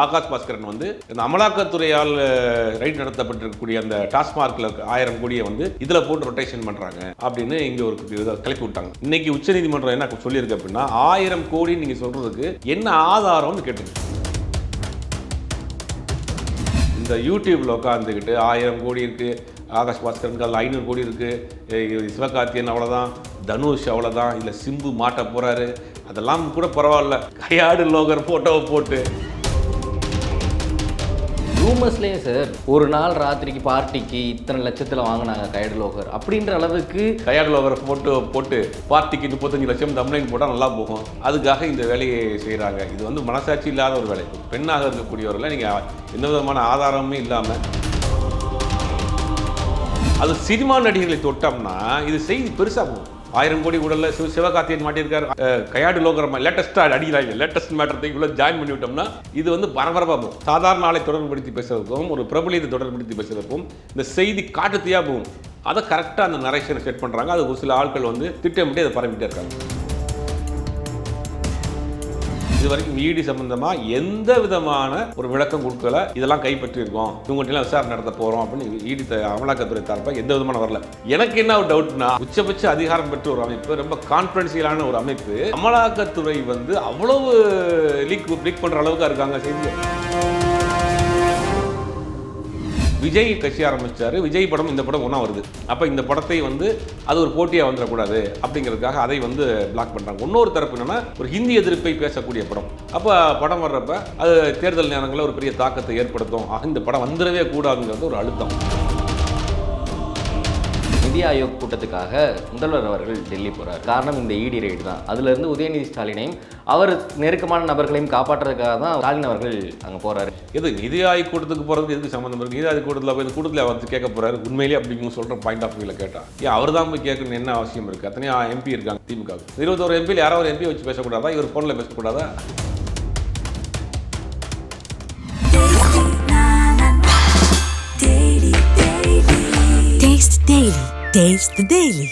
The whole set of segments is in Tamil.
ஆகாஷ் பாஸ்கரன் வந்து இந்த அமலாக்கத்துறையால் ரைட் நடத்தப்பட்டிருக்கக்கூடிய அந்த டாஸ்மார்க்ல ஆயிரம் கோடியை வந்து இதுல போட்டு ரொட்டேஷன் பண்றாங்க அப்படின்னு இங்க ஒரு இதை கிளப்பி விட்டாங்க. இன்னைக்கு உச்சநீதிமன்றம் என்ன சொல்லியிருக்கு அப்படின்னா ஆயிரம் கோடி நீங்க சொல்றதுக்கு என்ன ஆதாரம்னு கேட்டிருக்கு இந்த யூடியூப்ல உட்காந்துக்கிட்டு ஆயிரம் கோடி இருக்கு ஆகாஷ் பாஸ்கரனுக்கு அதில் ஐநூறு கோடி இருக்கு சிவகார்த்தியன் அவ்வளோதான் தனுஷ் அவ்வளோதான் இல்லை சிம்பு மாட்ட போறாரு அதெல்லாம் கூட பரவாயில்ல. கையாடு லோகர் ஃபோட்டோவை போட்டு ரூமர்ஸ்லேயே சார் ஒரு நாள் ராத்திரிக்கு பார்ட்டிக்கு இத்தனை லட்சத்தில் வாங்கினாங்க கைடு லோகர் அப்படின்ற அளவுக்கு கையாடு லோகர் போட்டு போட்டு பார்ட்டிக்கு முப்பத்தஞ்சு லட்சம் தம்ப்ளைன் போட்டால் நல்லா போகும். அதுக்காக இந்த வேலையை செய்கிறாங்க இது வந்து மனசாட்சி இல்லாத ஒரு வேலை. பெண்ணாக இருக்கக்கூடியவர்களை நீங்கள் எந்த விதமான ஆதாரமுமே இல்லாமல் அது சினிமா நடிகர்களை தொட்டோம்னா இது செய்தி பெருசாக போகும். ஆயிரம் கோடி உடலில் சிவ சிவகார்த்தியன் மாட்டியிருக்காரு. கையாடு லோகரமா லேட்டஸ்ட்டாக அடிக்கிறாங்க லேட்டஸ்ட் மேட்டர் இவ்வளோ ஜாயின் பண்ணி விட்டோம்னா இது வந்து பரபரப்பாக போகும் சாதாரண ஆளை தொடர்புபடுத்தி பேசுறதுக்கும் ஒரு பிரபலியத்தை தொடர்புபடுத்தி பேசுறதுக்கும் இந்த செய்தி காட்டுத்தையாக போகும். அதை கரெக்டாக அந்த நரேஷனை செட் பண்ணுறாங்க அது ஒரு சில ஆட்கள் வந்து திட்டமிட்டு அதை பரப்பிட்டே இருக்காங்க. இது வரைக்கும் இடி சம்பந்தமா எந்த விதமான ஒரு விளக்கம் கொடுக்கல. இதெல்லாம் கைப்பற்றியிருக்கோம். இவங்ககிட்ட விசாரணை நடத்த போறோம் அப்படின்னு இடி அமலாக்கத்துறை தரப்ப எந்த விதமான வரல. எனக்கு என்ன ஒரு டவுட்னா உச்சபட்ச அதிகாரம் பெற்ற ஒரு அமைப்பு ரொம்ப கான்பிடன்சியலான ஒரு அமைப்பு அமலாக்கத்துறை வந்து அவ்வளவு லீக் லீக் பண்ற அளவுக்கு இருக்காங்க செய்தியை விஜய் கட்சி ஆரம்பிச்சாரு. விஜய் படம் இந்த படம் ஒன்றா வருது. அப்போ இந்த படத்தை வந்து அது ஒரு போட்டியாக வந்துடக்கூடாது அப்படிங்கிறதுக்காக அதை வந்து பிளாக் பண்ணுறாங்க இன்னொரு தரப்பு என்னென்னா ஒரு ஹிந்தி எதிர்ப்பை பேசக்கூடிய படம். அப்போ படம் வர்றப்ப அது தேர்தல் நேரங்களில் ஒரு பெரிய தாக்கத்தை ஏற்படுத்தும். ஆக இந்த படம் வந்துடவே கூடாதுங்கிறது ஒரு அழுத்தம். நிதி ஆயோக் கூட்டத்துக்காக முதல்வர் அவர்கள் டெல்லி போகிறார் காரணம் இந்த இடி ரைடு தான். அதுலேருந்து உதயநிதி ஸ்டாலினையும் அவர் நெருக்கமான நபர்களையும் காப்பாற்றுறதுக்காக தான் ஸ்டாலின் அவர்கள் அங்கே போகிறாரு எது நிதி ஆயோக் கூட்டத்துக்கு போகிறதுக்கு எதுக்கு சம்மந்தம் இருக்குது நிதி ஆயோக் கூட்டத்தில் போய் இந்த கூட்டத்தில் அவர் கேட்க போகிறாரு உண்மையிலேயே அப்படிங்க சொல்கிற பாயிண்ட் ஆஃப் வியூவில் கேட்டால் ஏன் அவர் தான் போய் கேட்கணும் என்ன அவசியம் இருக்குது அத்தனையும் எம்பி இருக்காங்க திமுக இருபத்தோரு எம்பியில் யாரோ ஒரு எம்பி வச்சு பேசக்கூடாதா? இவர் ஃபோனில் பேசக்கூடாதா? Taste Daily. Taste the Daily.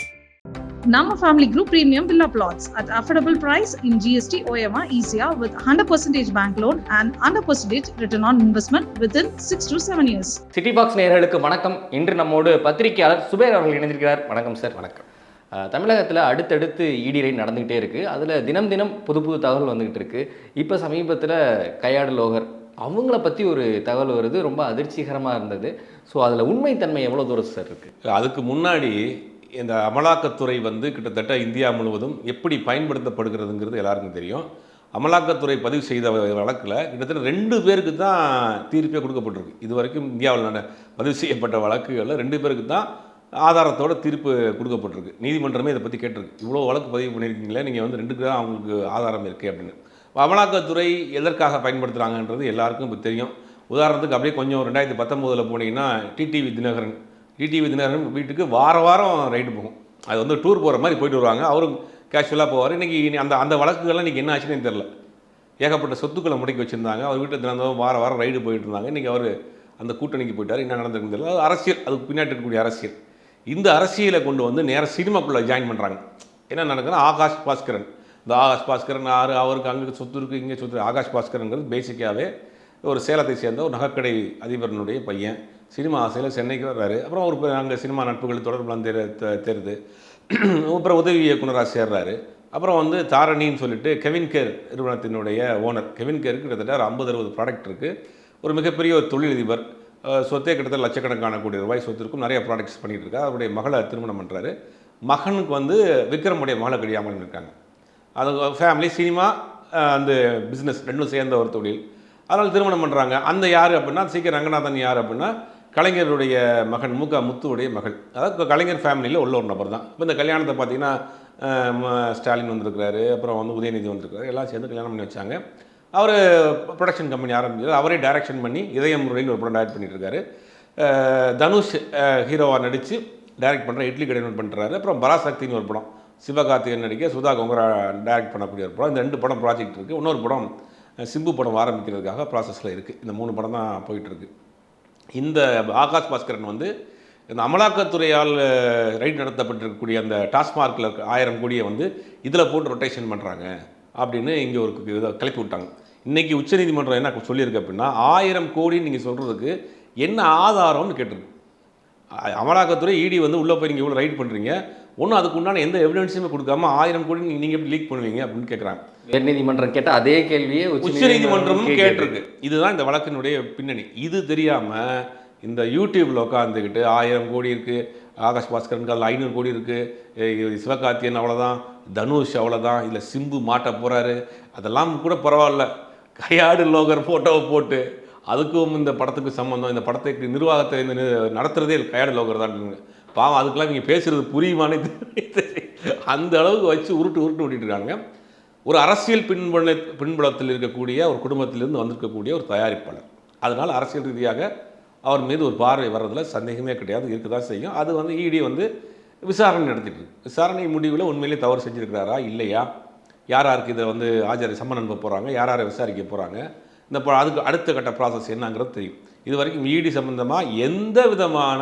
Nama Family Group Premium Villa Plots at affordable price in GST OMR ECR with 100% bank loan and 100% return on investment within 6 to 7 years. City box நேயர்களுக்கு வணக்கம். இன்று நம்மோடு பத்திரிகையாளர் சுபேர் அவர்கள் இணைந்திருக்கிறார். வணக்கம் சார். வணக்கம். தமிழகத்தில் அடுத்தடுத்து இடி ரைட் நடந்துகிட்டே இருக்குது அதில் தினம் தினம் புது புது தகவல் வந்துகிட்டு இருக்கு. இப்போ சமீபத்தில் கையாடு லோகர் அவங்கள பற்றி ஒரு தகவல் வருது. ரொம்ப அதிர்ச்சிகரமாக இருந்தது. ஸோ அதில் உண்மைத்தன்மை எவ்வளோ தூரம் சார் இருக்குது அதுக்கு முன்னாடி இந்த அமலாக்கத்துறை வந்து கிட்டத்தட்ட இந்தியா முழுவதும் எப்படி பயன்படுத்தப்படுகிறதுங்கிறது எல்லாருக்கும் தெரியும். அமலாக்கத்துறை பதிவு செய்த வழக்கில் கிட்டத்தட்ட ரெண்டு பேருக்கு தான் தீர்ப்பே கொடுக்கப்பட்டிருக்கு. இது வரைக்கும் இந்தியாவில் பதிவு செய்யப்பட்ட வழக்குகளில் ரெண்டு பேருக்கு தான் ஆதாரத்தோட தீர்ப்பு கொடுக்கப்பட்டிருக்கு. நீதிமன்றமே இதை பற்றி கேட்டிருக்கு. இவ்வளோ வழக்கு பதிவு பண்ணியிருக்கீங்களே நீங்கள் வந்து ரெண்டுக்கு தான் அவங்களுக்கு ஆதாரம் இருக்குது அப்படின்னு. அமலாக்கத்துறை எதற்காக பயன்படுத்துகிறாங்கன்றது எல்லாருக்கும் இப்போ தெரியும். உதாரணத்துக்கு அப்படியே கொஞ்சம் ரெண்டாயிரத்தி பத்தொம்போதில் போனீங்கன்னா டிடிவி தினகரன். டிடிவி தினகரன் வீட்டுக்கு வார வாரம் ரைடு போகும். அது வந்து டூர் போகிற மாதிரி போயிட்டு வருவாங்க. அவரும் கேஷுவலாக போவார். இன்றைக்கி அந்த அந்த வழக்குகள்லாம் இன்றைக்கி என்ன ஆச்சுன்னு தெரில ஏகப்பட்ட சொத்துக்களை முடக்கி வச்சுருந்தாங்க. அவர் வீட்டில் தினந்தோறும் வார வாரம் ரைடு போயிட்டு இருந்தாங்க. இன்றைக்கி அவர் அந்த கூட்டணிக்கு போயிட்டார். என்ன நடந்திருக்குன்னு தெரியல. அது அரசியல். அதுக்கு பின்னாடி இருக்கக்கூடிய அரசியல். இந்த அரசியலை கொண்டு வந்து நேராக சினிமாக்குள்ளே ஜாயின் பண்ணுறாங்க என்ன நடக்குதுன்னா ஆகாஷ் பாஸ்கரன். இந்த ஆகாஷ் பாஸ்கரன் ஆறு அவருக்கு அங்கே சொத்து இருக்குது இங்கே சொத்து ஆகாஷ் பாஸ்கரன்கிறது பேசிக்காகவே ஒரு சேலத்தை சேர்ந்த ஒரு நகைக்கடை அதிபரனுடைய பையன். சினிமா ஆசையில் சென்னைக்கு வர்றாரு. அப்புறம் ஒரு அங்கே சினிமா நட்புகள் தொடர்புலாம் தெரு தெ- தெரியுது அப்புறம் உதவி இயக்குனராக சேர்றாரு. அப்புறம் வந்து தாரணின்னு சொல்லிட்டு கெவின் கேர் நிறுவனத்தினுடைய ஓனர். கெவின் கேருக்கு கிட்டத்தட்ட ஒரு ஐம்பது அறுபது ப்ராடக்ட் இருக்குது ஒரு மிகப்பெரிய ஒரு தொழிலதிபர். சொத்தே கிட்டத்தட்ட லட்சக்கணக்கான கோடி ரூபாய் சொத்திற்கும் நிறைய ப்ராடக்ட்ஸ் பண்ணிகிட்டு இருக்கா அவருடைய மகளை திருமணம் பண்ணுறாரு மகனுக்கு வந்து விக்ரமுடைய மகளை கல்யாணம் இருக்காங்க அது ஃபேமிலி சினிமா அந்த பிஸ்னஸ் ரெண்டும் சேர்ந்த ஒரு தொழில். அதனால் திருமணம் பண்ணுறாங்க அந்த யார் அப்படின்னா சீக்கிரம் ரங்கநாதன் யார் அப்படின்னா கலைஞருடைய மகன் முக முத்துவுடைய மகள். அதாவது கலைஞர் ஃபேமிலியில் உள்ள ஒரு நபர் தான். இப்போ இந்த கல்யாணத்தை பார்த்தீங்கன்னா ஸ்டாலின் வந்திருக்கிறாரு அப்புறம் வந்து உதயநிதி வந்திருக்காரு எல்லாம் சேர்ந்து கல்யாணம் பண்ணி வச்சாங்க. அவர் ப்ரொடக்ஷன் கம்பெனி ஆரம்பிச்சது அவரே டைரக்ஷன் பண்ணி இதயம் முறைன்னு ஒரு படம் டைரக்ட் பண்ணிட்டு இருக்காரு. தனுஷ் ஹீரோவாக நடித்து டைரக்ட் பண்ணுற இட்லி கடை பண்ணுறாரு அப்புறம் பராசக்தின்னு ஒரு படம். சிவகார்த்திகேயன் நடிக்க சுதா கொங்கரா டைரக்ட் பண்ணக்கூடிய ஒரு படம். இந்த ரெண்டு படம் ப்ராஜெக்ட் இருக்குது இன்னொரு படம் சிம்பு படம் ஆரம்பிக்கிறதுக்காக ப்ராசஸில் இருக்குது இந்த மூணு படம் தான் போயிட்டுருக்கு. இந்த ஆகாஷ் பாஸ்கரன் வந்து இந்த அமலாக்கத்துறையால் ரைட் நடத்தப்பட்டிருக்கக்கூடிய அந்த டாஸ்மார்க்கில் ஆயிரம் கோடியை வந்து இதில் போட்டு ரொட்டேஷன் பண்ணுறாங்க அப்படின்னு இங்கே ஒரு இதை கிளப்பி விட்டாங்க. இன்றைக்கி உச்சநீதிமன்றம் என்ன சொல்லியிருக்கு அப்படின்னா ஆயிரம் கோடின்னு நீங்கள் சொல்கிறதுக்கு என்ன ஆதாரம்னு கேட்டிருக்கு. அமலாக்கத்துறை இடி வந்து உள்ளே போய் நீங்கள் இவ்வளோ ரைட் பண்ணுறீங்க ஒன்றும் அதுக்கு உண்டான எந்த எவிடன்ஸுமே கொடுக்காம ஆயிரம் கோடி நீங்கள் எப்படி லீக் பண்ணுவீங்க அப்படின்னு கேட்குறாங்க உயர்நீதிமன்றம் கேட்ட அதே கேள்வியே உச்சநீதிமன்றமும் கேட்டிருக்கு. கேட்டிருக்கு. இதுதான் இந்த வழக்கினுடைய பின்னணி. இது தெரியாமல் இந்த யூடியூப்ல உட்காந்துக்கிட்டு ஆயிரம் கோடி இருக்குது ஆகாஷ் பாஸ்கரனுக்கு அதில் ஐநூறு கோடி இருக்குது சிவகார்த்தியன் அவ்வளோதான் தனுஷ் அவ்வளோதான் இல்லை சிம்பு மாட்ட போகிறாரு அதெல்லாம் கூட பரவாயில்ல. கையாடு லோகர் ஃபோட்டோவை போட்டு அதுக்கும் இந்த படத்துக்கு சம்மந்தம் இந்த படத்துக்கு நிர்வாகத்தை இந்த நி- நடத்துறதே கையாடு லோகர் தான் பாவம் அதுக்கெல்லாம் நீங்கள் பேசுறது புரியுமானே. அந்த அளவுக்கு வச்சு உருட்டு உருட்டு ஓட்டிட்டு இருக்காங்க. ஒரு அரசியல் பின்புல பின்புலத்தில் இருக்கக்கூடிய ஒரு குடும்பத்திலிருந்து வந்திருக்கக்கூடிய ஒரு தயாரிப்பாளர். அதனால் அரசியல் ரீதியாக அவர் மீது ஒரு பார்வை வர்றதில் சந்தேகமே கிடையாது இருக்க தான் செய்யும். அது வந்து இடி வந்து விசாரணை நடத்திட்டு இருக்கு. விசாரணை முடிவில் உண்மையிலே தவறு செஞ்சிருக்கிறாரா இல்லையா? யார் யாருக்கு இதை வந்து ஆஜர் சம்மன் அனுப்ப போகிறாங்க யார் யாரை விசாரிக்க போகிறாங்க இந்த அதுக்கு அடுத்த கட்ட ப்ராசஸ் என்னங்கிறது தெரியும். இது வரைக்கும் இடி சம்மந்தமாக எந்த விதமான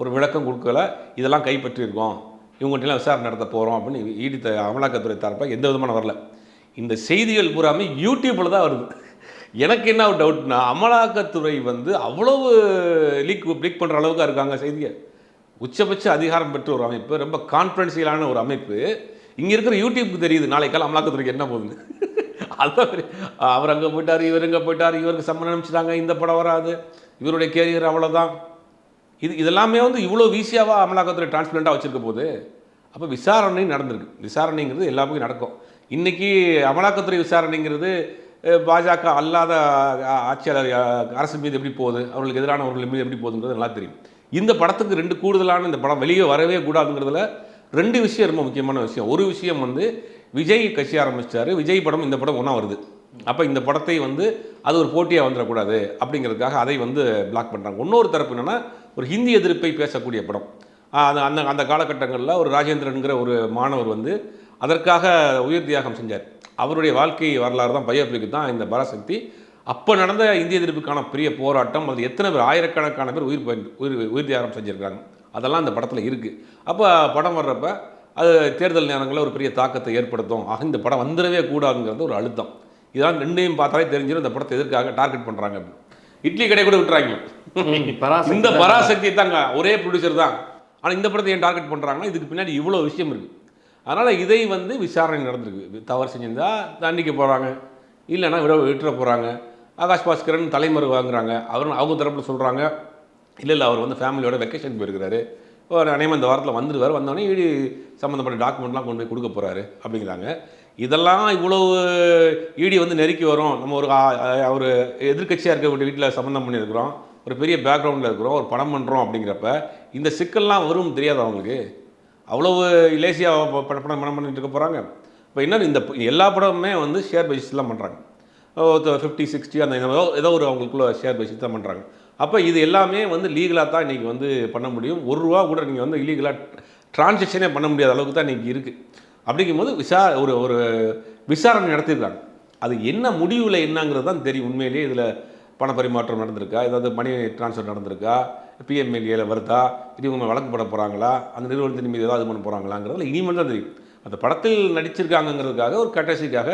ஒரு விளக்கம் கொடுக்கல. இதெல்லாம் கைப்பற்றியிருக்கோம். இவங்ககிட்டலாம் விசாரணை நடத்த போகிறோம் அப்படின்னு இடி த அமலாக்கத்துறை தரப்பாக எந்த விதமான வரல. இந்த செய்திகள் பூராமே யூடியூப்பில் தான் வருது. எனக்கு என்ன ஒரு டவுட்னா அமலாக்கத்துறை வந்து அவ்வளவு லீக் லீக் பண்ணுற அளவுக்கு இருக்காங்க செய்தியை உச்சபட்ச அதிகாரம் பெற்ற ஒரு அமைப்பு ரொம்ப கான்ஃபிடென்சியலான ஒரு அமைப்பு. இங்கே இருக்கிற யூடியூப்க்கு தெரியுது நாளைக்கால அமலாக்கத்துறைக்கு என்ன போகுது அதான் அவர் அங்கே போயிட்டார் இவர் இங்கே போயிட்டார் இவருக்கு சம்மன் அனுப்பிச்சிட்டாங்க இந்த படம் வராது. இவருடைய கேரியர் அவ்வளோதான் இது இதெல்லாமே வந்து இவ்வளோ ஈஸியாவாக அமலாக்கத்துறை டிரான்ஸ்பரண்ட்டாக வச்சிருக்க போது அப்போ விசாரணை நடந்திருக்கு. விசாரணைங்கிறது எல்லாருக்கும் நடக்கும். இன்றைக்கி அமலாக்கத்துறை விசாரணைங்கிறது பாஜக அல்லாத ஆட்சியாளர் அரசு மீது எப்படி போகுது அவர்களுக்கு எதிரானவர்கள் மீது எப்படி போகுதுங்கிறது நல்லா தெரியும். இந்த படத்துக்கு ரெண்டு கூடுதலான இந்த படம் வெளியே வரவே கூடாதுங்கிறதுல ரெண்டு விஷயம் ரொம்ப முக்கியமான விஷயம். ஒரு விஷயம் வந்து விஜய் கட்சி ஆரம்பிச்சிட்டாரு விஜய் படம் இந்த படம் ஒன்றா வருது. அப்போ இந்த படத்தை வந்து அது ஒரு போட்டியாக வந்துடக்கூடாது அப்படிங்கிறதுக்காக அதை வந்து பிளாக் பண்ணுறாங்க இன்னொரு தரப்பு என்னென்னா ஒரு ஹிந்தி எதிர்ப்பை பேசக்கூடிய படம். அந்த அந்த அந்த காலகட்டங்களில் ஒரு ராஜேந்திரனுங்கிற ஒரு மாணவர் வந்து அதற்காக உயிர் தியாகம் செஞ்சார். அவருடைய வாழ்க்கை வரலாறு தான் பயோபிக்கு தான் இந்த பராசக்தி. அப்போ நடந்த இந்திய எதிர்ப்புக்கான பெரிய போராட்டம் அது எத்தனை பேர் ஆயிரக்கணக்கான பேர் உயிர் உயிர் உயிர் தியாகம் செஞ்சுருக்காங்க. அதெல்லாம் அந்த படத்தில் இருக்குது அப்போ படம் வர்றப்ப அது தேர்தல் நேரங்களில் ஒரு பெரிய தாக்கத்தை ஏற்படுத்தும். ஆக இந்த படம் வந்துடவே கூடாதுங்கிறது ஒரு அழுத்தம். இதெல்லாம் ரெண்டையும் பார்த்தாலே தெரிஞ்சிடும் இந்த படத்தை எதற்காக டார்கெட் பண்ணுறாங்க அப்படின்னு. இட்லி கடை கூட விட்டுறாங்க. இந்த. பராசக்தி தாங்க. ஒரே ப்ரொடியூசர் தான். ஆனால் இந்த படத்தை ஏன் டார்கெட் பண்ணுறாங்கன்னா இதுக்கு பின்னாடி இவ்வளோ விஷயம் இருக்குது அதனால் இதை வந்து விசாரணை நடந்திருக்கு. தவறு செஞ்சிருந்தால் தண்டிக்க போகிறாங்க இல்லைன்னா விட விட்டுற போகிறாங்க ஆகாஷ் பாஸ்கரன் தலைமறு வாங்குறாங்க. அவர் அவங்க தரப்பில் சொல்கிறாங்க இல்லை இல்லை அவர் வந்து ஃபேமிலியோட வெக்கேஷன் போயிருக்கிறாரு. ஒரு அநேகமாக இந்த வாரத்தில் வந்துடுவார் வந்தோடனே இடி சம்மந்தப்பட்ட டாக்குமெண்ட்லாம் கொண்டு போய் கொடுக்க போகிறாரு அப்படிங்கிறாங்க. இதெல்லாம் இவ்வளவு இடி வந்து நெருக்கி வரும். நம்ம ஒரு அவர் எதிர்க்கட்சியாக இருக்கக்கூடிய வீட்டில் சம்மந்தம் பண்ணியிருக்கிறோம். ஒரு பெரிய பேக்ரவுண்டில் இருக்கிறோம். ஒரு படம் பண்ணுறோம் அப்படிங்கிறப்ப இந்த சிக்கல்லாம் வரும் தெரியாது அவங்களுக்கு அவ்வளவு லேசியாக படம் படம் பண்ணிட்டு இருக்க போகிறாங்க இப்போ என்ன இந்த எல்லா படமுமே வந்து ஷேர் பேசிஸ்லாம் பண்ணுறாங்க ஃபிஃப்டி சிக்ஸ்டி அந்த ஏதோ ஏதோ ஒரு அவங்களுக்குள்ள ஷேர் பேசிஸ் தான் பண்ணுறாங்க அப்போ இது எல்லாமே வந்து லீகலாக தான் இன்றைக்கி வந்து பண்ண முடியும். ஒரு ரூபா கூட நீங்கள் வந்து இல்லீகலாக டிரான்சேக்ஷனே பண்ண முடியாத அளவுக்கு தான் இன்றைக்கி இருக்குது அப்படிங்கும்போது விசா ஒரு ஒரு விசாரணை நடத்திருக்காங்க. அது என்ன முடிவில் என்னங்கிறது தான் தெரியும். உண்மையிலேயே இதில் பண பரிமாற்றம் நடந்திருக்கா? ஏதாவது மணி ட்ரான்ஸ்ஃபர் நடந்திருக்கா? பிஎம்எல்ஏல வருதா? இது இவங்க வழக்கு போட போகிறாங்களா அந்த நிறுவனத்தின் மீது ஏதாவது பண்ண போகிறாங்களாங்கிறதுல இனிமேல் தான் தெரியும். அந்த படத்தில் நடிச்சிருக்காங்கங்கிறதுக்காக ஒரு கட்டசிக்காக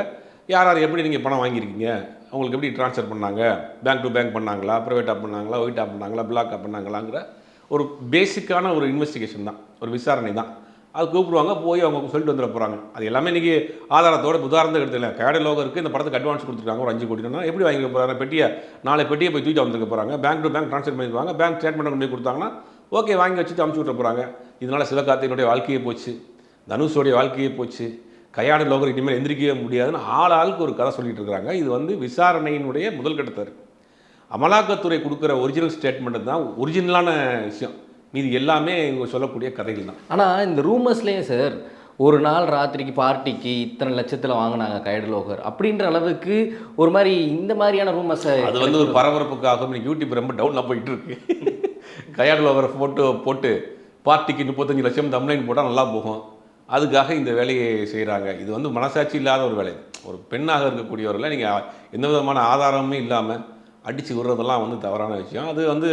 யார் யார் எப்படி நீங்கள் பணம் வாங்கியிருக்கீங்க? அவங்களுக்கு எப்படி ட்ரான்ஸ்ஃபர் பண்ணாங்க? பேங்க் டு பேங்க் பண்ணாங்களா? ப்ரைவேட்டாக பண்ணாங்களா? ஒயிட்டாக பண்ணாங்களா? பிளாக்காக பண்ணாங்களாங்கிற ஒரு பேசிக்கான ஒரு இன்வெஸ்டிகேஷன் தான். ஒரு விசாரணை தான். அது கூப்பிடுவாங்க போய் அவங்க சொல்லிட்டு வந்துட போகிறாங்க அது எல்லாமே இன்றைக்கி ஆதாரத்தோட உதாரணத்தை எடுத்துல கேட லோகருக்கு இந்த படத்துக்கு அட்வான்ஸ் கொடுத்துருக்காங்க ஒரு அஞ்சு கோடினா எப்படி வாங்கிக்க போகிறாங்க பெட்டியை நாளை பெட்டியை போய் தூக்கிட்டு வந்துருக்க போகிறாங்க பேங்க் டு பேங்க் ட்ரான்ஸ்ஃபர் பண்ணிடுவாங்க பேங்க் ஸ்டேட்மெண்ட் கொண்டு போய் கொடுத்தாங்கன்னா ஓகே வாங்கி வச்சுட்டு அமுச்சு விட்ற போகிறாங்க இதனால் சிவகார்த்திகனுடைய வாழ்க்கையே போச்சு. தனுஷோடைய வாழ்க்கையே போச்சு. கையாடு லோகர் இனிமேல் எந்திரிக்கவே முடியாதுன்னு ஆள் ஆளுக்கு ஒரு கதை சொல்லிட்டு இருக்கிறாங்க. இது வந்து விசாரணையினுடைய முதல் கட்டத்தார். அமலாக்கத்துறை கொடுக்குற ஒரிஜினல் ஸ்டேட்மெண்ட்டு தான் ஒரிஜினலான விஷயம். மீதி எல்லாமே இவங்க சொல்லக்கூடிய கதைகள் தான். ஆனால் இந்த ரூமர்ஸ்லேயே சார் ஒரு நாள் ராத்திரிக்கு பார்ட்டிக்கு இத்தனை லட்சத்தில் வாங்கினாங்க கைடலோகர் அப்படின்ற அளவுக்கு ஒரு மாதிரி இந்த மாதிரியான ரூமர்ஸை அது வந்து ஒரு பரபரப்புக்காக இன்னைக்கு யூடியூப் ரொம்ப டவுனில் போயிட்டு இருக்கு கையாடல் வர ஃபோட்டோ போட்டு பார்ட்டிக்கு முப்பத்தஞ்சு லட்சம் தம்லைன் போட்டால் நல்லா போகும். அதுக்காக இந்த வேலையை செய்கிறாங்க இது வந்து மனசாட்சி இல்லாத ஒரு வேலை. ஒரு பெண்ணாக இருக்கக்கூடியவர்களை நீங்கள் எந்த விதமான ஆதாரமுமே இல்லாமல் அடித்து விடுறதெல்லாம் வந்து தவறான விஷயம். அது வந்து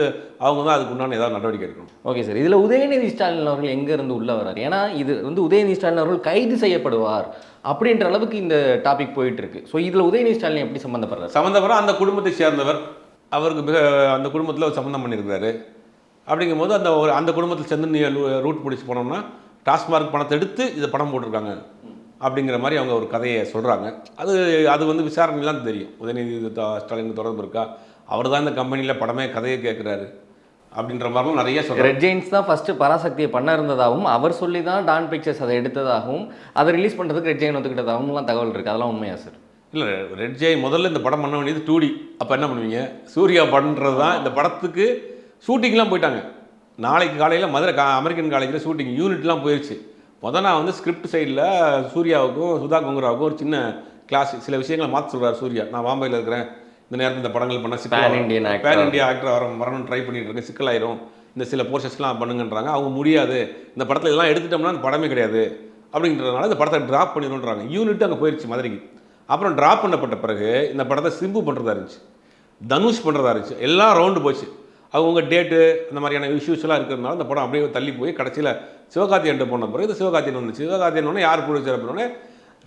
அவங்க தான் அதுக்கு உண்டான ஏதாவது நடவடிக்கை எடுக்கணும். ஓகே சார் இதில் உதயநிதி ஸ்டாலின் அவர்கள் எங்கேருந்து உள்ள வரார் ஏன்னா இது வந்து உதயநிதி ஸ்டாலின் அவர்கள் கைது செய்யப்படுவார் அப்படின்ற அளவுக்கு இந்த டாபிக் போயிட்டு இருக்கு. ஸோ இதில் உதயநிதி ஸ்டாலின் எப்படி சம்மந்தப்படுறாரு சம்மந்தப்பட அந்த குடும்பத்தை சேர்ந்தவர் அவருக்கு மிக அந்த குடும்பத்தில் ஒரு சம்மந்தம் பண்ணியிருக்கிறாரு. அப்படிங்கும்போது அந்த ஒரு அந்த குடும்பத்தில் சேர்ந்து நீ ரூட் பிடிச்சி போனோம்னா டாஸ்மார்க் பணத்தை எடுத்து இதை படம் போட்டிருக்காங்க. அப்படிங்கிற மாதிரி அவங்க ஒரு கதையை சொல்கிறாங்க அது அது வந்து விசாரணைலாம் தெரியும். உதயநிதி ஸ்டாலின் தொடர்பு இருக்கா? அவர் தான் இந்த கம்பெனியில் படமே கதையை கேட்குறாரு அப்படின்ற மாதிரிலாம் நிறைய சொல்கிறாங்க ரெட் ஜெயின்ஸ் தான் ஃபர்ஸ்ட் பராசக்தியை பண்ண இருந்ததாகவும் அவர் சொல்லி தான் டான் பிக்சர்ஸ் அதை எடுத்ததாகவும் அதை ரிலீஸ் பண்ணுறதுக்கு ரெட் ஜெயின் ஒத்துக்கிட்டதாகவும் தகவல் இருக்குது அதெல்லாம் உண்மையா சார் இல்லை ரெட் ஜெய் முதல்ல இந்த படம் பண்ண வேண்டியது டூ டி அப்போ என்ன பண்ணுவீங்க? சூர்யா பண்ணுறது தான் இந்த படத்துக்கு ஷூட்டிங்லாம் போயிட்டாங்க. நாளைக்கு காலையில் மதுரை கா அமெரிக்கன் காலேஜில் ஷூட்டிங் யூனிட்லாம் போயிடுச்சு முதல் நான் வந்து ஸ்கிரிப்ட் சைடில் சூர்யாவுக்கும் சுதா கொங்குராவுக்கும் ஒரு சின்ன கிளாஸ் சில விஷயங்களை மாற்ற சொல்கிறார் சூர்யா. நான் பாம்பேயில் இருக்கிறேன். இந்த நேரத்தில் இந்த படங்கள் பண்ண Pan Indian actor. Pan India actor வர வரணும்னு ட்ரை பண்ணிட்டு இருக்கேன். சிக்கலாயிரும். இந்த சில போர்ஷன்ஸ்லாம் பண்ணுங்கன்றாங்க. அவங்க முடியாது. இந்த படத்தில் எல்லாம் எடுத்துட்டோம்னா அந்த படமே கிடையாது. அப்படின்றதுனால இந்த படத்தை ட்ராப் பண்ணிடுன்றாங்க யூனிட் அங்கே போயிடுச்சு மதுரைக்கு. அப்புறம் ட்ராப் பண்ணப்பட்ட பிறகு இந்த படத்தை சிம்பு பண்ணுறதா இருந்துச்சு. தனுஷ் பண்ணுறதா இருந்துச்சு. எல்லாம் ரவுண்டு போச்சு. அவங்க டேட்டு அந்த மாதிரியான இஷ்யூஸ்லாம் இருக்கிறதுனால இந்த படம் அப்படியே தள்ளி போய் கடைசியில் சிவகார்த்தியன் போன பிறகு இது சிவகார்த்தியன் வந்துச்சு. சிவகார்த்தியன் ஒன்று யார் ப்ரொடியூசர் அப்படின்னே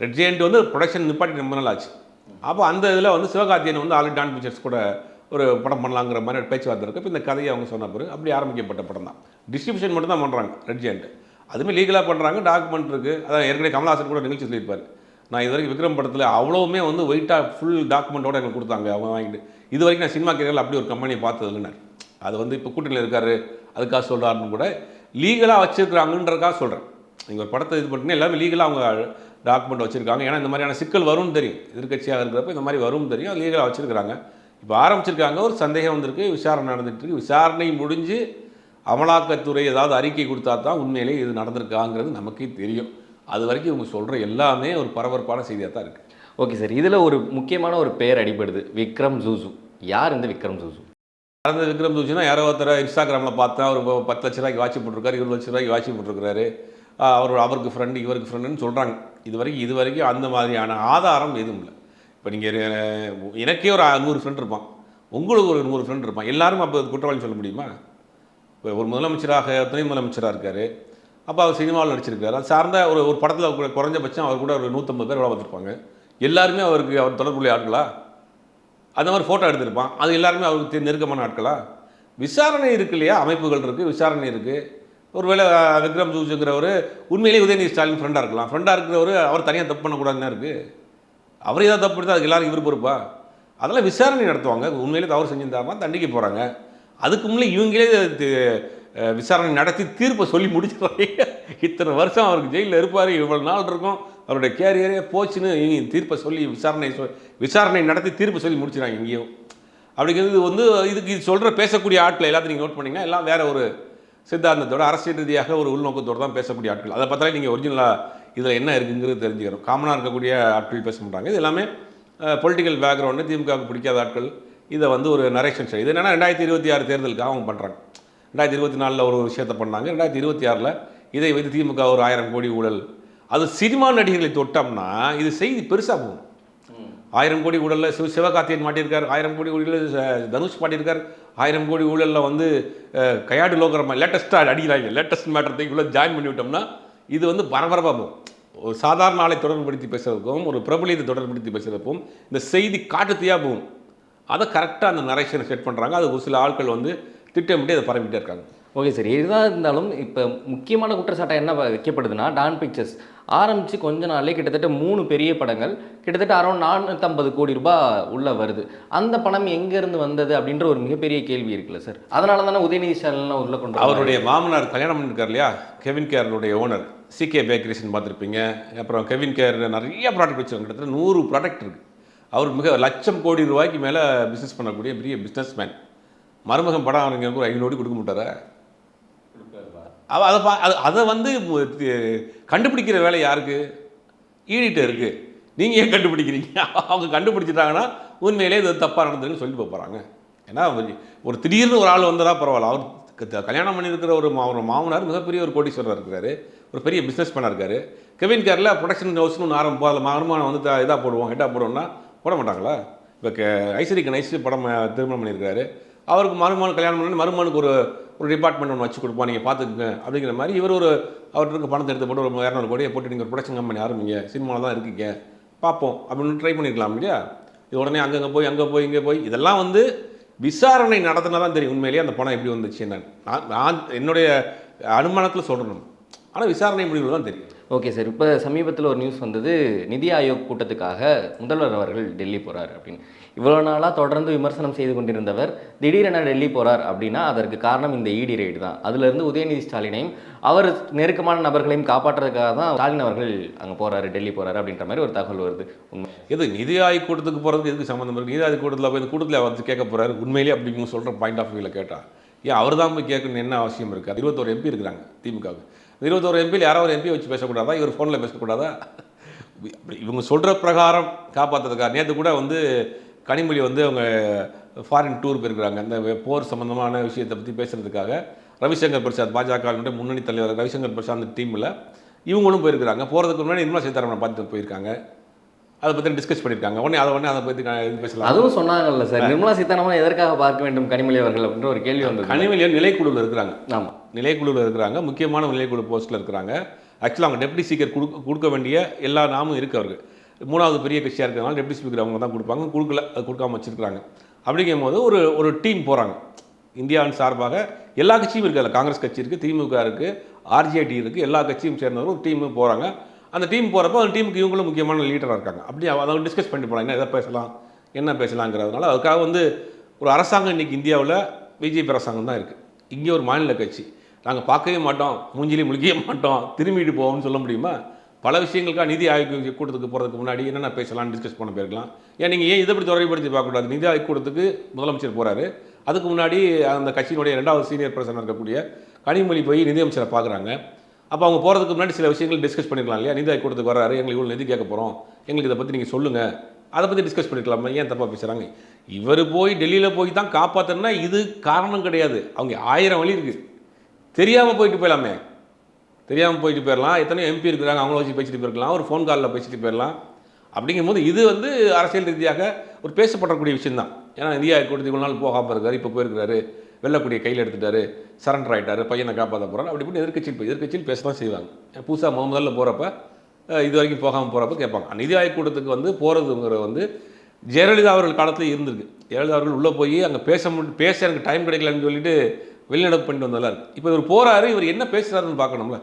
ரெட் ஜெயண்ட் வந்து ப்ரொடக்ஷன் நிப்பாட்டி ரொம்ப நாள் ஆச்சு. அப்போ அந்த இதில் வந்து சிவகார்த்தியன் வந்து ஆல்ரெடி டான் பிக்சர்ஸ் கூட ஒரு படம் பண்ணலாங்கிற மாதிரி ஒரு பேச்சுவார்த்தை இருக்குது இப்போ இந்த கதையை அவங்க சொன்ன பிறகு அப்படி ஆரம்பிக்கப்பட்ட படம் தான். டிஸ்ட்ரிபியூஷன் மட்டும் தான் பண்ணுறாங்க ரெட் ஜெயண்ட் அதுவுமே லீகலாக பண்ணுறாங்க டாக்குமெண்ட் இருக்குது அதான் ஏற்கனவே கமல்ஹாசன் கூட நிகழ்ச்சி சொல்லியிருப்பார். நான் இது வரைக்கும் விக்ரம் படத்தில் அவ்வளோவுமே வந்து ஒயிட்டாக ஃபுல் டாக்குமெண்ட்டோட எனக்கு கொடுத்தாங்க. அவங்க வாங்கிட்டு. இது வரைக்கும் நான் சினிமா கேரியரில் அப்படி ஒரு கம்பெனியை பார்த்ததில்லைனார் அது வந்து இப்போ கூட்டணியில் இருக்காரு அதுக்காக சொல்கிறாருன்னு கூட லீகலாக வச்சுருக்காங்கன்றக்காக சொல்கிறேன் நீங்கள் ஒரு படத்தை இது பண்ணிட்டு எல்லாமே லீகலாக அவங்க டாக்குமெண்ட் வச்சுருக்காங்க. ஏன்னா இந்த மாதிரியான சிக்கல் வரும்னு தெரியும். எதிர்க்கட்சியாக இருக்கிறப்ப இந்த மாதிரி வரும்னு தெரியும். லீகலாக வச்சுருக்காங்க இப்போ ஆரம்பிச்சிருக்காங்க. ஒரு சந்தேகம் வந்திருக்கு விசாரணை நடந்துகிட்ருக்கு விசாரணை முடிஞ்சு அமலாக்கத்துறை ஏதாவது அறிக்கை கொடுத்தா தான் உண்மையிலே இது நடந்திருக்காங்கிறது நமக்கே தெரியும். அது வரைக்கும் இவங்க சொல்கிற எல்லாமே ஒரு பரபரப்பான செய்தியாக தான் இருக்குது ஓகே சார். இதில் ஒரு முக்கியமான ஒரு பேர் அடிபடுது. விக்ரம் ஜூசு. யார் இந்த விக்ரம் ஜூசு? நடந்த விக்ரம் தூச்சினா யாரோ ஒருத்தர் இன்ஸ்டாகிராமில் பார்த்தா அவர் பத்து லட்ச ரூபாய்க்கு வாட்சி போட்டிருக்காரு இருபது லட்ச ரூபாய்க்கு வாட்சி போட்டிருக்காரு அவர் அவருக்கு ஃப்ரெண்டு இவருக்கு ஃப்ரெண்டுன்னு சொல்கிறாங்க இது வரைக்கும் இது வரைக்கும் அந்த மாதிரியான ஆதாரம் எதுவும் இல்லை. இப்போ நீங்கள் எனக்கே ஒரு நூறு ஃப்ரெண்ட் இருப்பான். உங்களுக்கு ஒரு நூறு ஃப்ரெண்ட் இருப்பான். எல்லாரும் அப்போ குற்றவாளி சொல்ல முடியுமா? இப்போ ஒரு முதலமைச்சராக துணை முதலமைச்சராக இருக்கார். அப்போ அவர் சினிமாவில் நடிச்சிருக்காரு. அது சார்ந்த ஒரு ஒரு படத்தில் குறைஞ்சபட்சம் அவர் கூட ஒரு நூற்றம்பது பேர் வேலை பார்த்துருப்பாங்க. எல்லாருமே அவருக்கு அவர் தொடர்புடைய ஆட்களா? அந்த மாதிரி ஃபோட்டோ எடுத்திருப்பான். அது எல்லாருமே அவருக்கு நெருக்கமான ஆட்களா? விசாரணை இருக்கு இல்லையா? அமைப்புகள் இருக்குது விசாரணை இருக்குது ஒருவேளை அஹ், விக்ரம் ஜூஜுங்கிறவர் உண்மையிலேயே உதயநிதி ஸ்டாலின் ஃப்ரெண்டாக இருக்கலாம். ஃப்ரெண்டாக இருக்கிறவர் அவர் தனியாக தப்பு பண்ணக்கூடாதுன்னு இருக்குது அவர் ஏதாவது தப்பு எடுத்தால் அதுக்கு எல்லாரும் இவர் பொறுப்பா? அதெல்லாம் விசாரணை நடத்துவாங்க. உண்மையிலே தவறு செஞ்சிருந்தாருன்னா தண்டிக்க போகிறாங்க அதுக்கு முன்னே இவங்களே விசாரணை நடத்தி தீர்ப்பை சொல்லி முடிச்சிடுறாங்க இத்தனை வருஷம் அவருக்கு ஜெயிலில் இருப்பார். இவ்வளோ நாள் இருக்கும். அவருடைய கேரியரே போச்சுன்னு தீர்ப்பை சொல்லி விசாரணை சொ- விசாரணை நடத்தி தீர்ப்பு சொல்லி முடிச்சிடாங்க இங்கேயும் அப்படிங்கிறது வந்து இதுக்கு இது சொல்கிற பேசக்கூடிய ஆட்களை எல்லாத்தையும் நீங்கள் நோட் பண்ணிங்கன்னா எல்லாம் வேற ஒரு சித்தாந்தத்தோட அரசியல் ரீதியாக ஒரு உள்நோக்கத்தோடு தான் பேசக்கூடிய ஆட்கள். அதை பார்த்தாலே நீங்கள் ஒரிஜினலாக இதில் என்ன இருக்குங்கிறது தெரிஞ்சுக்கிறோம் காமனாக இருக்கக்கூடிய ஆட்கள் பேச மாட்டாங்க. இது எல்லாமே பொலிட்டிக்கல் பேக்ரவுண்டு திமுகவுக்கு பிடிக்காத ஆட்கள். இதை வந்து ஒரு நரேஷன் இது என்னென்னா ரெண்டாயிரத்தி இருபத்தி ஆறு தேர்தலுக்காக அவங்க பண்ணுறாங்க ரெண்டாயிரத்தி இருபத்தி நாலில் ஒரு விஷயத்தை பண்ணாங்க. ரெண்டாயிரத்தி இருபத்தி ஆறில் இதை வைத்து திமுக ஒரு ஆயிரம் கோடி ஊழல் அது சினிமா நடிகர்களை தொட்டோம்னா இது செய்தி பெருசாக போகும். ஆயிரம் கோடி ஊழலில் சிவ சிவகார்த்தியன் மாட்டியிருக்கார் ஆயிரம் கோடி ஊழலில் தனுஷ் மாட்டியிருக்கார் ஆயிரம் கோடி ஊழலில் வந்து கையாடு லோகரமா லேட்டஸ்ட்டாக அடிக்கிறாங்க. லேட்டஸ்ட் மேட்டர் இவ்வளோ ஜாயின் பண்ணி விட்டோம்னா இது வந்து பரபரப்பாக போகும். ஒரு சாதாரண ஆளை தொடர்புபடுத்தி பேசுறதுக்கும் ஒரு பிரபலியத்தை தொடர்புபடுத்தி பேசுறதுக்கும் இந்த செய்தி காட்டுத்தீயாக போகும். அதை கரெக்டாக அந்த நரேஷனை செட் பண்ணுறாங்க அது ஒரு சில ஆட்கள் வந்து திட்டமிட்டு அதை பரப்பிட்டே இருக்காங்க. Okay sir. இதுதான் இருந்தாலும் இப்போ முக்கியமான குற்றச்சாட்டை என்ன வைக்கப்படுதுன்னா டான் பிக்சர்ஸ். ஆரம்பித்து கொஞ்ச நாள்லேயே கிட்டத்தட்ட மூணு பெரிய படங்கள். கிட்டத்தட்ட அரௌண்ட் நானூற்றம்பது கோடி ரூபாய் உள்ளே வருது. அந்த பணம் எங்கேருந்து வந்தது அப்படின்ற ஒரு மிகப்பெரிய கேள்வி இருக்குல்ல சார்? அதனால தானே உதயநிதி ஸ்டாலின்லாம் உள்ள கொண்டு அவருடைய மாமனார் கல்யாணம் பண்ணிருக்கார் இல்லையா? கெவின் கேர்னுடைய ஓனர் சிகே பேக்கரிஸ்ன்னு பார்த்துருப்பீங்க. அப்புறம் கெவின் கேர் நிறைய ப்ராடக்ட் வச்சிருக்காங்க. கிட்டத்தட்ட நூறு ப்ராடக்ட் இருக்குது அவர் மிக லட்சம் கோடி ரூபாய்க்கு மேலே பிஸ்னஸ் பண்ணக்கூடிய பெரிய பிஸ்னஸ் மேன் மருமகம் படம் அவருக்கு ஒரு ஐநூறு கோடி கொடுக்க மாட்டாரா? அதை பா அது அதை வந்து கண்டுபிடிக்கிற வேலை யாருக்கு? ஈடிட்டு இருக்குது நீங்கள் ஏன் கண்டுபிடிக்கிறீங்க? அவங்க கண்டுபிடிச்சிட்டாங்கன்னா உண்மையிலே இது தப்பாக நடந்ததுன்னு சொல்லி போகிறாங்க ஏன்னா ஒரு- ஒரு திடீர்னு ஒரு ஆள் வந்ததா பரவாயில்ல. அவர் க- கல்யாணம் பண்ணியிருக்கிற ஒரு மா ஒரு மாமனார் மிகப்பெரிய ஒரு கோடீஸ்வரர் இருக்கிறாரு. ஒரு பெரிய பிஸ்னஸ் பண்ண இருக்காரு. கெவின் கேரில் ப்ரொடக்ஷன் ஹவுஸ்னு ஒன்று ஆரம்பிப்போம் அதில் வருமானம் வந்து இதாக போடுவோம் ஹெட்டாக போடுவோம்னா போட மாட்டாங்களா? இப்போ கே ஐஸ்வரி கணேஷ் படம் திருமணம் பண்ணியிருக்காரு அவருக்கு மருமகன் கல்யாணம் பண்ணி மருமகனுக்கு ஒரு ஒரு டிபார்ட்மெண்ட் ஒன்று வச்சு கொடுப்போம் நீங்கள் பார்த்துக்குங்க அப்படிங்கிற மாதிரி இவர் ஒரு அவருக்கு பணத்தை எடுத்து போட்டு ஒரு இரநூறு கோடியை போட்டு நீங்கள் ஒரு ப்ரொடக்ஷன் கம்பெனி ஆரம்பிங்க சினிமாவில் தான் இருக்கீங்க பார்ப்போம் அப்படின்னு ட்ரை பண்ணியிருக்கலாம் இல்லையா? இது உடனே அங்கங்கே போய் அங்கே போய் இங்கே போய் இதெல்லாம் வந்து விசாரணை நடத்தினா தான் தெரியும் உண்மையிலேயே அந்த பணம் எப்படி வந்துச்சு என்னன்னு. நான் நான் என்னுடைய அனுமானத்தில் சொல்கிறேன் ஆனால் விசாரணை முடிவுகள் தான் தெரியும். ஓகே சார் இப்போ சமீபத்தில் ஒரு நியூஸ் வந்தது நிதி ஆயோக் கூட்டத்துக்காக முதல்வர் அவர்கள் டெல்லி போகிறார் அப்படின்னு. இவ்வளோ நாளாக தொடர்ந்து விமர்சனம் செய்து கொண்டிருந்தவர் திடீரென டெல்லி போகிறார் அப்படின்னா அதற்கு காரணம் இந்த இடி ரைடு தான். அதுலேருந்து உதயநிதி ஸ்டாலினையும் அவர் நெருக்கமான நபர்களையும் காப்பாற்றுறதுக்காக தான் ஸ்டாலின் அவர்கள் அங்கே போகிறாரு டெல்லி போகிறாரு அப்படின்ற மாதிரி ஒரு தகவல் வருது. உண்மை. எது நிதி ஆயோக் கூட்டத்துக்கு போகிறதுக்கு எதுக்கு சம்மந்தம் இருக்குது நிதி ஆயோக் கூட்டத்தில் போய் இந்த கூட்டத்தில் வந்து கேட்க போகிறாரு உண்மையிலேயே அப்படி சொல்கிற பாயிண்ட் ஆஃப் வியூவில் கேட்டால் ஏன் அவர் தான் போய் கேட்கணும்னு என்ன அவசியம் இருக்குது இருபத்தோரு எம்பி இருக்கிறாங்க திமுகவுக்கு. இருபத்தோரு எம்பியில் யாரோ ஒரு எம்பி வச்சு பேசக்கூடாதா? இவர் ஃபோனில் பேசக்கூடாதா? அப்படி இவங்க சொல்கிற பிரகாரம் காப்பாற்றுறதுக்காக நேற்று கூட வந்து கனிமொழி வந்து அவங்க ஃபாரின் டூர் போயிருக்கிறாங்க. அந்த போர் சம்மந்தமான விஷயத்தை பற்றி பேசுகிறதுக்காக ரவிசங்கர் பிரசாத் பாஜகவினுடைய முன்னணி தலைவர் ரவிசங்கர் பிரசாத் டீமில் இவங்களும் போயிருக்கிறாங்க. போகிறதுக்கு முன்னாடி நிர்மலா சீதாராமனை பார்த்துட்டு போயிருக்காங்க. அதை பற்றி டிஸ்கஸ் பண்ணியிருக்காங்க. உடனே அதை உடனே அதை பற்றி இது பேசலாம். அதுவும் சொன்னாங்கல்ல சார். நிர்மலா சீதாராமன் எதற்காக பார்க்க வேண்டும் கனிமொழி அவர்கள் அப்படின்ற ஒரு கேள்வி வந்தது. கனிமொழியில் நிலைக்குழுவில் இருக்கிறாங்க. ஆமாம் நிலைக்குழுவில் இருக்கிறாங்க. முக்கியமான நிலைக்குழு போஸ்ட்டில் இருக்கிறாங்க. ஆக்சுவலாக அவங்க டெப்டி ஸ்பீக்கர் கொடுக்க கொடுக்க வேண்டிய எல்லா நாமும் இருக்கு அவருக்கு. மூணாவது பெரிய கட்சியாக இருக்கிறதுனால டெப்டி ஸ்பீக்கர் அவங்க தான் கொடுப்பாங்க. கொடுக்கல அது கொடுக்காம வச்சிருக்காங்க அப்படிங்கும் போது ஒரு ஒரு டீம் போகிறாங்க இந்தியாவின் சார்பாக எல்லா கட்சியும் இருக்குது அதில் காங்கிரஸ் கட்சி இருக்குது திமுக இருக்குது ஆர்ஜேடி இருக்குது எல்லா கட்சியும் சேர்ந்தவர் ஒரு டீமு போகிறாங்க அந்த டீம் போகிறப்போ அந்த டீமுக்கு இவங்களும் முக்கியமான லீடராக இருக்காங்க. அப்படி அதை டிஸ்கஸ் பண்ணி போகலாம் என்ன எதை பேசலாம்? என்ன பேசலாங்கிறதுனால அதுக்காக வந்து ஒரு அரசாங்கம் இன்றைக்கி இந்தியாவில் பிஜேபி அரசாங்கம் தான் இருக்குது இங்கே ஒரு மாநில கட்சி. நாங்கள் பார்க்கவே மாட்டோம். மூஞ்சிலையும் முழிக்கவே மாட்டோம். திரும்பிட்டு போவோம்னு சொல்ல முடியுமா? பல விஷயங்களுக்காக நிதி ஆயோக் கூட்டத்துக்கு போகிறதுக்கு முன்னாடி என்னென்ன பேசலாம்னு டிஸ்கஸ் பண்ண போயிருக்கலாம். ஏன் நீங்கள் ஏன் இதை பற்றி தொடர்புபடுத்தி பார்க்கக்கூடாது? நிதி ஆயோக் கூட்டத்துக்கு முதலமைச்சர் போகிறாரு அதுக்கு முன்னாடி அந்த கட்சியினுடைய ரெண்டாவது சீனியர் பர்சனாக இருக்கக்கூடிய கனிமொழி போய் நிதியமைச்சரை பார்க்குறாங்க. அப்போ அவங்க போகிறதுக்கு முன்னாடி சில விஷயங்கள் டிஸ்கஸ் பண்ணிக்கலாம் இல்லையா? நிதி ஆயோக் கூட்டத்துக்கு வராரு எங்களுக்கு இவ்வளோ நிதி கேட்க போகிறோம் எங்களுக்கு இதை பற்றி நீங்கள் சொல்லுங்கள் அதை பற்றி டிஸ்கஸ் பண்ணிக்கலாமா? ஏன் தப்பாக பேசுகிறாங்க இவர் போய் டெல்லியில் போய் தான் காப்பாற்றணும்னா இது காரணம் கிடையாது. அவங்க ஆயிரம் வழி இருக்குது தெரியாமல் போயிட்டு போயிடலாமே. தெரியாமல் போயிட்டு போயிடலாம். எத்தனையோ எம்பி இருக்கிறாங்க அவங்கள வச்சு பேசிட்டு போயிருக்கலாம். ஒரு ஃபோன் காலில் பேசிட்டு போயிடலாம். அப்படிங்கும்போது இது வந்து அரசியல் ரீதியாக ஒரு பேசப்படக்கூடிய விஷயம்தான். ஏன்னா இந்தியா கொடுத்து இவ்வளோ நாள் போகாமல் இருக்காரு இப்போ போயிருக்கிறாரு. வெள்ளக்கூடிய கையில் எடுத்துட்டாரு சரண்டர் ஆகிட்டாரு பையனை காப்பாற்ற போகிறான் அப்படி இப்படி எதிர்கட்சியில் எதிர்கட்சியில் எதிர்க்கட்சியில் பேச தான் செய்வாங்க புதுசாக முத முதல்ல போகிறப்ப இது வரைக்கும் போகாமல் போகிறப்ப கேட்பாங்க. நிதி ஆயோக் கூட்டத்துக்கு வந்து போகிறதுங்கிற வந்து ஜெயலலிதா அவர்கள் காலத்தில் இருந்திருக்கு. ஜெயலலிதா அவர்கள் உள்ளே போய் அங்கே பேச முடி பேச எனக்கு டைம் கிடைக்கலன்னு சொல்லிட்டு வெளிநடப்பு பண்ணிட்டு வந்ததெல்லாம் இருக்குது இப்போ இவர் போகிறாரு இவர் என்ன பேசுகிறாருன்னு பார்க்கணும்ல.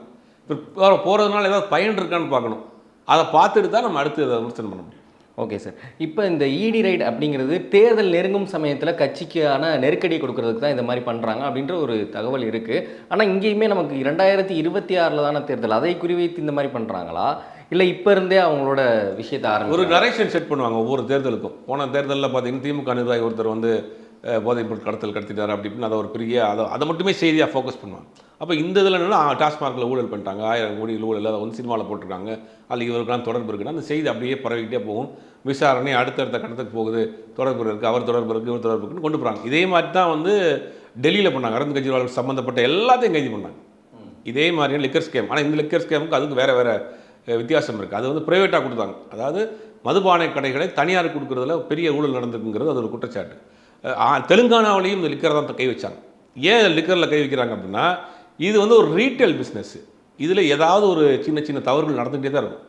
இவர் போகிறதுனால ஏதாவது பயன் இருக்கான்னு பார்க்கணும். அதை பார்த்துட்டு தான் நம்ம அடுத்து அதை விமர்சனம் பண்ண முடியும். ஓகே சார் இப்போ இந்த இடி ரைட் அப்படிங்கிறது தேர்தல் நெருங்கும் சமயத்தில் கட்சிக்கான நெருக்கடி கொடுக்கறதுக்கு தான் இந்த மாதிரி பண்ணுறாங்க அப்படின்ற ஒரு தகவல் இருக்குது ஆனால் இங்கேயுமே நமக்கு இரண்டாயிரத்தி இருபத்தி ஆறில் தானே தேர்தல். அதை குறிவைத்து இந்த மாதிரி பண்ணுறாங்களா இல்லை இப்போ இருந்தே அவங்களோட விஷயத்தை ஒரு நரேஷன் செட் பண்ணுவாங்க ஒவ்வொரு தேர்தலுக்கும். போன தேர்தலில் பார்த்தீங்கன்னா திமுக நிர்வாகி ஒருத்தர் வந்து போதைப்பொருள் பொருள் கடத்தல் கடத்திட்டார் அப்படி இப்படின்னு அதை ஒரு பெரிய அதை அதை மட்டுமே செய்தியாக ஃபோக்கஸ் பண்ணுவாங்க. அப்போ இந்த இதில் என்னன்னா டாஸ்மார்க்கில் ஊழல் பண்ணிட்டாங்க. ஆயிரம் கோடி ஊழல் அதை வந்து சினிமாவில் போட்டிருக்காங்க. அதில் இவருக்கெல்லாம் தொடர்பு இருக்குன்னா அந்த செய்தி அப்படியே பரவிக்கிட்டே போகும். விசாரணை அடுத்தடுத்த கட்டத்துக்கு போகுது. தொடர்பு இருக்குது அவர் தொடர்பு இருக்குது இவர் தொடர்பு இருக்குன்னு கொண்டு போகிறாங்க இதே மாதிரி தான் வந்து டெல்லியில் பண்ணாங்க. அரவிந்த் கெஜ்ரிவால் சம்மந்தப்பட்ட எல்லாத்தையும் கைது பண்ணாங்க. இதே மாதிரியான லிக்கர் ஸ்கேம் ஆனால் இந்த லிக்கர் ஸ்கேமுக்கு அதுக்கு வேறு வேறு வித்தியாசம் இருக்குது அது வந்து ப்ரைவேட்டாக கொடுத்தாங்க. அதாவது மதுபானை கடைகளை தனியார் கொடுக்குறதுல பெரிய ஊழல் நடந்திருக்குங்கிறது அது ஒரு குற்றச்சாட்டு. தெலுங்கானாவிலையும் இந்த லிக்கரை தான் கை வச்சாங்க. ஏன் லிக்கரில் கை வைக்கிறாங்க அப்படின்னா இது வந்து ஒரு ரீட்டைல் பிஸ்னஸ் இதில் ஏதாவது ஒரு சின்ன சின்ன தவறுகள் நடந்துகிட்டே தான் இருக்கும்.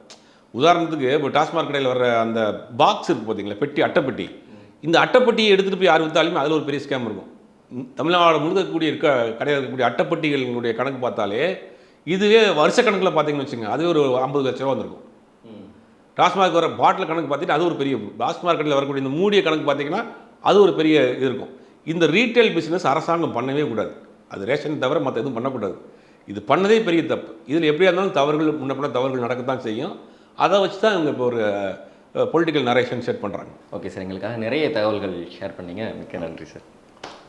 உதாரணத்துக்கு இப்போ டாஸ்மாக் கடையில் வர்ற அந்த பாக்ஸ் இருக்குது பார்த்தீங்களா பெட்டி அட்டைப்பெட்டி. இந்த அட்டைப்பெட்டியை எடுத்துகிட்டு போய் யார் விற்றாலுமே அதில் ஒரு பெரிய ஸ்கேம் இருக்கும். தமிழ்நாடு முழுக்க இருக்கக்கூடிய இருக்க கடையில் இருக்கக்கூடிய அட்டைப்பெட்டிகளுடைய கணக்கு பார்த்தாலே இதுவே வருஷக்கணக்கில் பார்த்தீங்கன்னு வச்சுங்க அதுவே ஒரு ஐம்பது லட்ச ரூபா வந்திருக்கும். டாஸ்மாக் வர பாட்டில் கணக்கு பார்த்துட்டு அது ஒரு பெரிய டாஸ்மாக் கடையில் வரக்கூடிய இந்த மூடிய கணக்கு பார்த்தீங்கன்னா அது ஒரு பெரிய இது இருக்கும். இந்த ரீட்டைல் பிஸ்னஸ் அரசாங்கம் பண்ணவே கூடாது. அது ரேஷன் தவிர மற்ற எதுவும் பண்ணக்கூடாது. இது பண்ணதே பெரிய தப்பு. இதில் எப்படியா இருந்தாலும் தவறுகள் முன்ன பின்ன தவறுகள் நடக்கத்தான் செய்யும். அதை வச்சு தான் இவங்க இப்போ ஒரு பொலிட்டிக்கல் நரேஷன் செட் பண்ணுறாங்க ஓகே சார் எங்களுக்காக நிறைய தகவல்கள் ஷேர் பண்ணீங்க. மிக்க நன்றி சார்